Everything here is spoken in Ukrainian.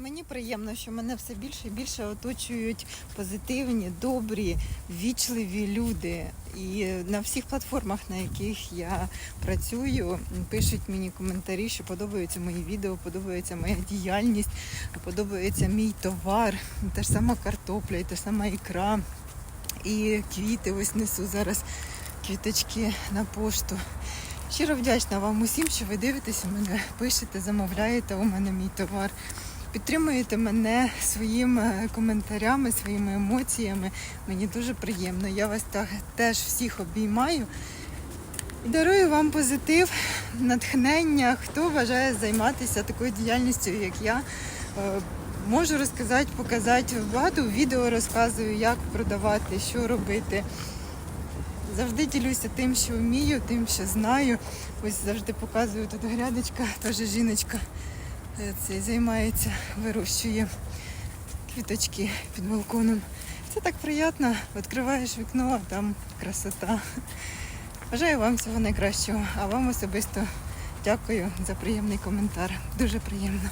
Мені приємно, що мене все більше і більше оточують позитивні, добрі, ввічливі люди. І на всіх платформах, на яких я працюю, пишуть мені коментарі, що подобаються мої відео, подобається моя діяльність, подобається мій товар, та ж сама картопля, і та сама ікра, і квіти. Ось несу зараз квіточки на пошту. Щиро вдячна вам усім, що ви дивитеся мене, пишете, замовляєте у мене мій товар. Підтримуєте мене своїми коментарями, своїми емоціями. Мені дуже приємно. Я вас теж всіх обіймаю. Дарую вам позитив, натхнення. Хто бажає займатися такою діяльністю, як я. Е, Можу розказати, показати. Багато відео розказую, як продавати, що робити. Завжди ділюся тим, що вмію, тим, що знаю. Ось завжди показую тут грядочка, теж жіночка цей займається, вирощує квіточки під балконом. Це так приємно. Відкриваєш вікно, а там красота. Бажаю вам всього найкращого, а вам особисто дякую за приємний коментар. Дуже приємно.